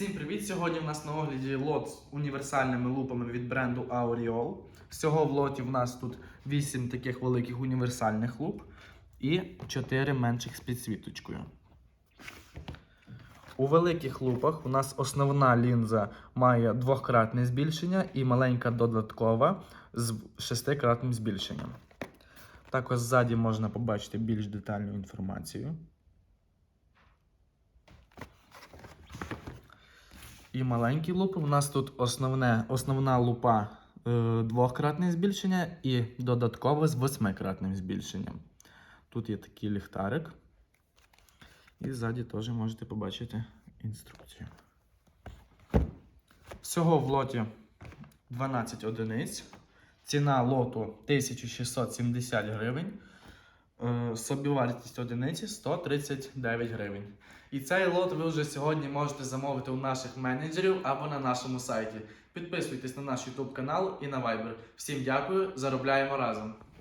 Всім привіт! Сьогодні в нас на огляді лот з універсальними лупами від бренду Auriol. Всього в лоті в нас тут 8 таких великих універсальних луп і 4 менших з підсвіточкою. У великих лупах у нас основна лінза має двократне збільшення і маленька додаткова з шестикратним збільшенням. Також ззаді можна побачити більш детальну інформацію. І маленькі лупи. У нас тут основне, основна лупа е, двократне збільшення і додаткове з восьмикратним збільшенням. Тут є такий ліхтарик. І ззаді теж можете побачити інструкцію. Всього в лоті 12 одиниць. Ціна лоту 1670 гривень. Е, Собівартість одиниці 139 гривень. І цей лот ви вже сьогодні можете замовити у наших менеджерів або на нашому сайті. Підписуйтесь на наш YouTube канал і на Viber. Всім дякую, заробляємо разом!